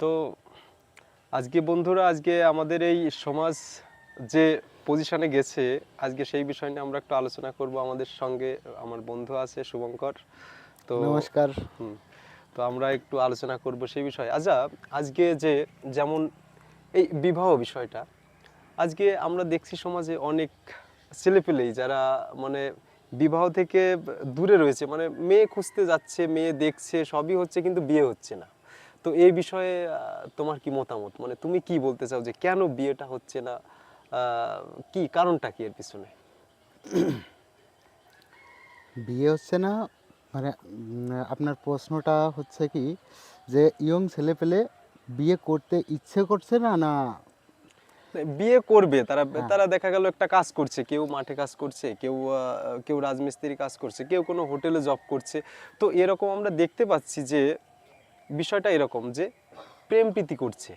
তো আজকে বন্ধুরা আজকে আমাদের এই সমাজ যে পজিশনে গেছে আজকে সেই বিষয় নিয়ে আমরা একটু আলোচনা করব আমাদের সঙ্গে। আমার বন্ধু আছে শুভঙ্কর। তো নমস্কার। হুম, তো আমরা একটু আলোচনা করব সেই বিষয়ে। আচ্ছা আজকে যে যেমন এই বিবাহ বিষয়টা আজকে আমরা দেখছি সমাজে অনেক ছেলেপেলেই যারা মানে বিবাহ থেকে দূরে রয়েছে মানে মেয়ে খুঁজতে যাচ্ছে মেয়ে দেখছে সবই হচ্ছে কিন্তু বিয়ে হচ্ছে না। তো এই বিষয়ে তোমার কি মতামত? মানে তুমি কি বলতে চাও যে কেন বিয়েটা হচ্ছে না? কি কারণটা কি এর পিছনে? বিয়ে হচ্ছে না মানে আপনার প্রশ্নটা হচ্ছে কি যে ইয়ং ছেলে পেলে বিয়ে করতে ইচ্ছে করছে না না? বিয়ে করবে তারা হ্যাঁ। তারা দেখা গেল একটা কাজ করছে কেউ মাঠে কাজ করছে কেউ কেউ রাজমিস্ত্রি কাজ করছে কেউ কোনো হোটেলে জব করছে। তো এরকম আমরা দেখতে পাচ্ছি যে বিষয়টা এরকম যে প্রেম প্রীতি করছে,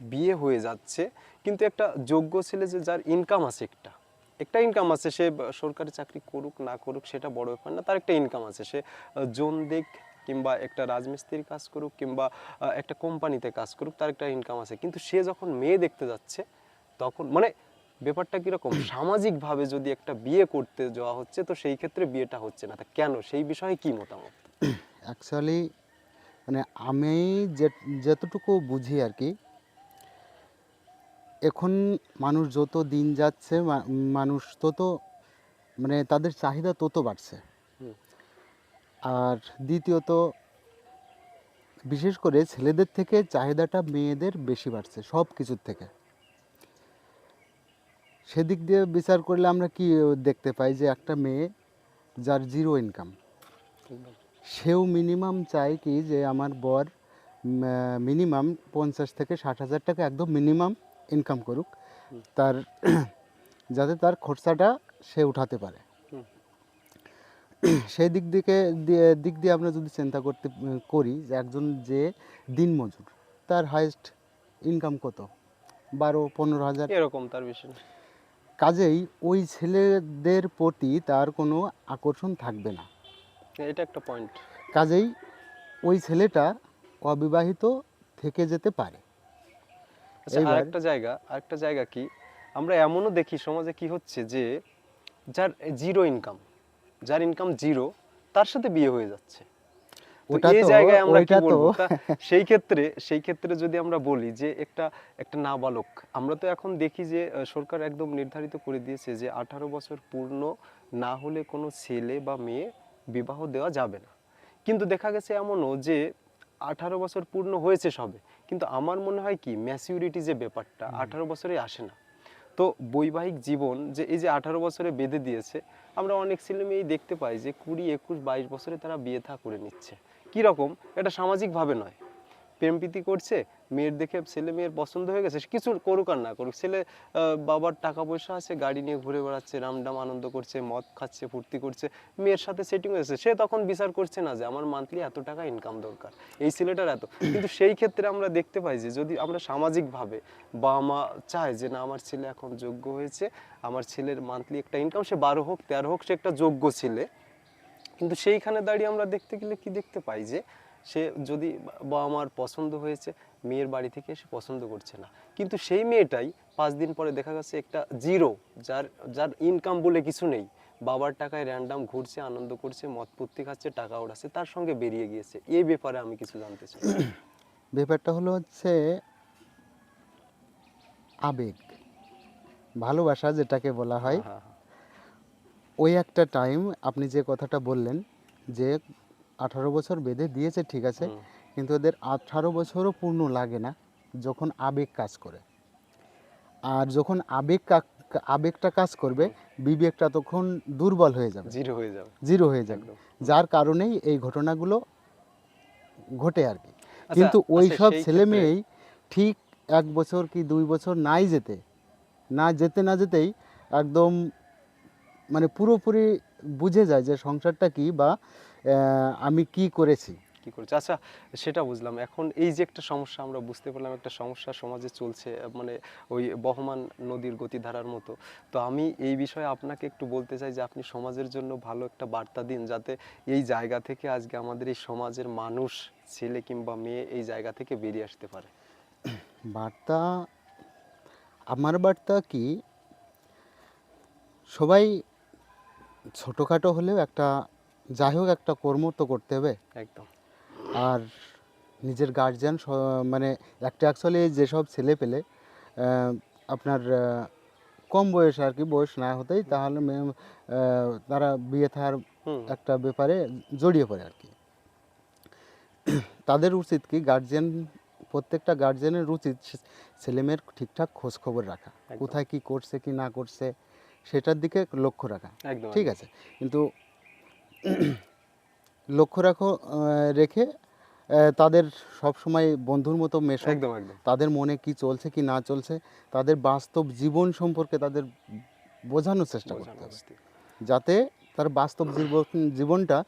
বিয়ে হয়ে যাচ্ছে, কিন্তু একটা যোগ্য ছেলে যে যার ইনকাম আছে একটা একটা ইনকাম আছে, সে সরকারি চাকরি করুক না করুক সেটা বড় ব্যাপার না, তার একটা ইনকাম আছে, সে জোন দিক কিংবা একটা রাজমিস্ত্রির কাজ করুক কিংবা একটা কোম্পানিতে কাজ করুক, তার একটা ইনকাম আছে। কিন্তু সে যখন মেয়ে দেখতে যাচ্ছে, তখন মানে ব্যাপারটা কীরকম? সামাজিকভাবে যদি একটা বিয়ে করতে যাওয়া হচ্ছে, তো সেই ক্ষেত্রে বিয়েটা হচ্ছে না। তা কেন? সেই বিষয়ে কি মতামত? অ্যাকচুয়ালি মানে আমি যে যতটুকু বুঝি আর কি এখন মানুষ যত দিন যাচ্ছে মানুষ তত মানে তাদের চাহিদা তত বাড়ছে। আর দ্বিতীয়ত বিশেষ করে ছেলেদের থেকে চাহিদাটা মেয়েদের বেশি বাড়ছে সব কিছুর থেকে। সেদিক দিয়ে বিচার করলে আমরা কি দেখতে পাই যে একটা মেয়ে যার জিরো ইনকাম সেও মিনিমাম চায় কি যে আমার বর মিনিমাম পঞ্চাশ থেকে ষাট হাজার টাকা একদম মিনিমাম ইনকাম করুক। তার যাতে তার খরচাটা সে উঠাতে পারে। সেই দিক দিকে দিক দিয়ে আমরা যদি চিন্তা করতে করি যে একজন যে দিনমজুর তার হাইয়েস্ট ইনকাম কত? বারো পনেরো হাজার। এরকম তার বেশি কাজেই ওই ছেলেদের প্রতি তার কোনো আকর্ষণ থাকবে না। এটা একটা পয়েন্ট কাজেই ওই ছেলেটা অবিবাহিত থেকে যেতে পারে। আচ্ছা আরেকটা জায়গা আরেকটা জায়গা কি? আমরা এমনও দেখি সমাজে কি হচ্ছে যে যার জিরো ইনকাম যার ইনকাম জিরো তার সাথে বিয়ে হয়ে যাচ্ছে। তো ওটা এই জায়গায় আমরা কি বলব? সেই ক্ষেত্রে সেই ক্ষেত্রে যদি আমরা বলি যে একটা একটা নাবালক আমরা তো এখন দেখি যে সরকার একদম নির্ধারিত করে দিয়েছে যে আঠারো বছর পূর্ণ না হলে কোনো ছেলে বা মেয়ে বিবাহ দেওয়া যাবে না। কিন্তু দেখা গেছে এমনও যে আঠারো বছর পূর্ণ হয়েছে সবে কিন্তু আমার মনে হয় কি ম্যাচিউরিটি যে ব্যাপারটা আঠারো বছরে আসে না। তো বৈবাহিক জীবন যে এই যে আঠারো বছরে বেঁধে দিয়েছে আমরা অনেক ছেলেমেয়েই দেখতে পাই যে কুড়ি একুশ বাইশ বছরে তারা বিয়ে থা করে নিচ্ছে। কীরকম? এটা সামাজিকভাবে নয়। প্রেম প্রীতি করছে, মেয়ের দেখে ছেলে মেয়ের পছন্দ হয়ে গেছে, কিছু করুক আর না করুক। ছেলে বাবার টাকা পয়সা আছে, গাড়ি নিয়ে ঘুরে বেড়াচ্ছে রামডাম আনন্দ করছে, মদ খাচ্ছে, ফুর্তি করছে, মেয়ের সাথে সেটিং হয়েছে। সে তখন বিচার করছে না যে আমার মান্থলি এত টাকা ইনকাম দরকার, এই ছেলেটার এত। কিন্তু সেই ক্ষেত্রে আমরা দেখতে পাই যে যদি আমরা সামাজিকভাবে বাবা মা চায় যে না, আমার ছেলে এখন যোগ্য হয়েছে, আমার ছেলের মান্থলি একটা ইনকাম সে বারো হোক, তেরো হোক, সে একটা যোগ্য ছেলে। কিন্তু সেইখানে দাঁড়িয়ে আমরা দেখতে গেলে কি দেখতে পাই যে সে যদি বাবা মার পছন্দ হয়েছে মেয়ের বাড়ি থেকে সে পছন্দ করছে না। কিন্তু সেই মেয়েটাই পাঁচ দিন পরে দেখা গেছে একটা জিরো যার যার ইনকাম বলে কিছু নেই। বাবার টাকায় র্যান্ডাম ঘুরছে আনন্দ করছে মদ পুত্তি খাচ্ছে টাকা ওড়াচ্ছে তার সঙ্গে বেরিয়ে গিয়েছে। এই ব্যাপারে আমি কিছু জানতে চাই। ব্যাপারটা হলো হচ্ছে আবেগ। ভালোবাসা যেটাকে বলা হয় হ্যাঁ, হ্যাঁ, ওই একটা টাইম আপনি যে কথাটা বললেন যে আঠারো বছর বেঁধে দিয়েছে ঠিক আছে। কিন্তু ওদের আঠারো বছরও পূর্ণ লাগে না যখন আবেগ কাজ করে। আর যখন আবেগ আবেগটা কাজ করবে বিবেকটা তখন দুর্বল হয়ে যাবে। জিরো হয়ে যাবে। জিরো হয়ে যাবে। যার কারণেই এই ঘটনাগুলো ঘটে আর কি। আচ্ছা, কিন্তু ওই আচ্ছা, সব ছেলে মেয়েই ঠিক এক বছর কি দুই বছর নাই যেতে না যেতে না যেতেই একদম মানে পুরোপুরি বুঝে যায় যে সংসারটা কি বা আমি কি করেছি? কি করেছি? আচ্ছা সেটা বুঝলাম। এখন এই যে একটা সমস্যা আমরা বুঝতে পারলাম একটা সমস্যা সমাজে চলছে মানে ওই বহমান নদীর গতিধারার মতো। তো আমি এই বিষয়ে আপনাকে একটু বলতে চাই যে আপনি সমাজের জন্য ভালো একটা বার্তা দিন যাতে এই জায়গা থেকে আজকে আমাদের এই সমাজের মানুষ ছেলে কিংবা মেয়ে এই জায়গা থেকে বেরিয়ে আসতে পারে। বার্তা আমার বার্তা কি সবাই ছোটোখাটো হলেও একটা যাই হোক একটা কর্ম তো করতে হবে। একদম। আর নিজের গার্জিয়ান মানে একটা অ্যাকচুয়ালি যেসব ছেলে পেলে আপনার কম বয়স আর কি বয়স না হতেই তাহলে তারা বিয়ে থাকার হুম। একটা ব্যাপারে জড়িয়ে পড়ে আর কি। তাদের উচিত কি গার্জিয়ান প্রত্যেকটা গার্জিয়ানের উচিত ছেলেমেয়ের ঠিকঠাক খোঁজ খবর রাখা। কোথায় কি করছে কি না করছে সেটার দিকে লক্ষ্য রাখা। ঠিক আছে? কিন্তু লক্ষ্য রাখো রেখে তাদের সব সময় বন্ধুর মতো মেশো। একদম একদম। তাদের মনে কি চলছে কি না চলছে তাদের বাস্তব জীবন সম্পর্কে তাদের বোঝানোর চেষ্টা করতে হবে। যাতে তার বাস্তব জীবন জীবনটা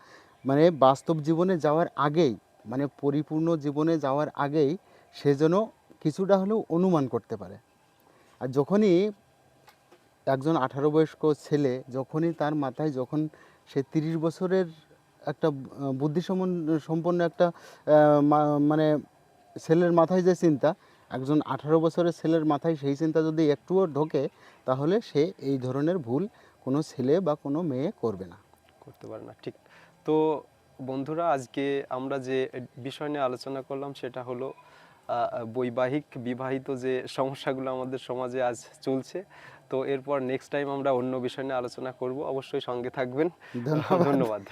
মানে বাস্তব জীবনে যাওয়ার আগেই মানে পরিপূর্ণ জীবনে যাওয়ার আগেই সে যেন কিছুটা হলেও অনুমান করতে পারে। আর যখনই একজন আঠারো বয়স্ক ছেলে যখনই তার মাথায় যখন সে তিরিশ বছরের একটা বুদ্ধি সম্পন্ন একটা মানে ছেলের মাথায় যে চিন্তা, একজন আঠারো বছরের ছেলের মাথায় সেই চিন্তা যদি একটুও ঢোকে, তাহলে সে এই ধরনের ভুল কোনো ছেলে বা কোনো মেয়ে করবে না। করতে পারে না, ঠিক। তো বন্ধুরা, আজকে আমরা যে বিষয় নিয়ে আলোচনা করলাম, সেটা হলো বৈবাহিক বিবাহিত যে সমস্যাগুলো আমাদের সমাজে আজ চলছে তো এরপর নেক্সট টাইম আমরা অন্য বিষয় নিয়ে আলোচনা করব। অবশ্যই সঙ্গে থাকবেন। ধন্যবাদ।